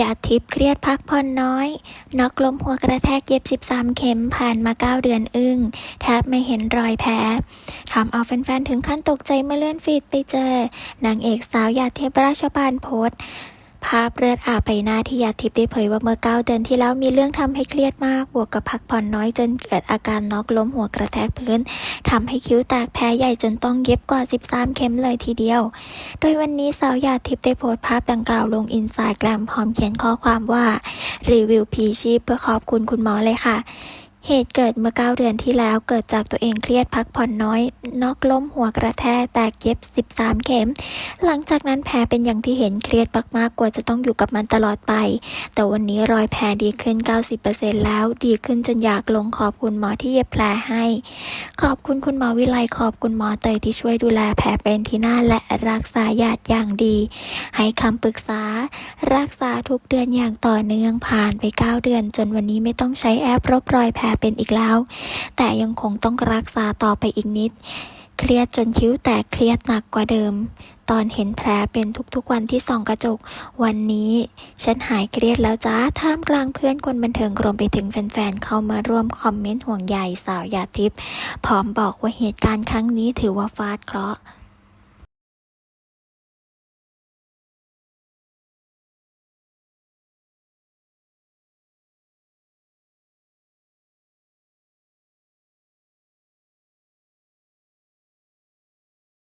ยาทิพย์เครียดพักผ่อนน้อยนอกล้มหัวกระแทกเย็บ 13 เข็มผ่านมา 9 เดือนอึ้งแทบไม่เห็นรอยแผลทำเอาแฟนๆ ถึงขั้นตกใจเมื่อเลื่อนฟีดไปเจอ นางเอกสาวยาทิพย์ราชบานโพสต์ ภาพเลือดอาบใบหน้าที่ยาทิพย์ได้เผยว่าเมื่อ 9 เดือนที่แล้วมีเรื่องทำให้เครียดมาก บวกกับพักผ่อนน้อยจนเกิดอาการน็อกล้มหัวกระแทกพื้นทำให้คิ้วแตกแผลใหญ่จนต้องเย็บกว่า 13 เข็มเลยทีเดียว โดยวันนี้สาวยาทิพย์ได้โพสต์ภาพดังกล่าวลงอินสตาแกรมพร้อมเขียนข้อความว่ารีวิวพีชีพเพื่อขอบคุณคุณหมอเลยค่ะ เหตุเกิดเมื่อ9เดือนที่แล้วเกิดจากตัวเองเครียดพักผ่อนน้อย นอกล้มหัวกระแทกแตกเย็บ 13 เข็ม หลังจากนั้นแผลเป็นอย่างที่เห็นเครียดมากๆกว่าจะต้องอยู่กับมันตลอดไป แต่วันนี้รอยแผลดีขึ้น 90%แล้วดีขึ้นจนอยากลงขอบคุณหมอที่เย็บแผลให้ ขอบคุณคุณหมอวิไลขอบคุณหมอเตยที่ช่วยดูแลแผลเป็นที่หน้าและรักษาหยาดอย่างดี ให้คำปรึกษา รักษาทุกเดือนอย่างต่อเนื่องผ่านไป 9 เดือน จนวันนี้ไม่ต้องใช้แอปรบรอยแผลเป็นอีกแล้ว แต่ยังคงต้องรักษาต่อไปอีกนิด เครียดจนคิ้วแตกเครียดหนักกว่าเดิม ตอนเห็นแผลเป็นทุกๆวันที่ส่องกระจก วันนี้ ฉันหายเครียดแล้วจ้าท่ามกลางเพื่อนคนบันเทิงรวมไปถึงแฟนๆเข้ามาร่วมคอมเมนต์ห่วงใยสาวหยาทิพย์พร้อมบอกว่าเหตุการณ์ครั้งนี้ถือว่าฟาดเคราะห์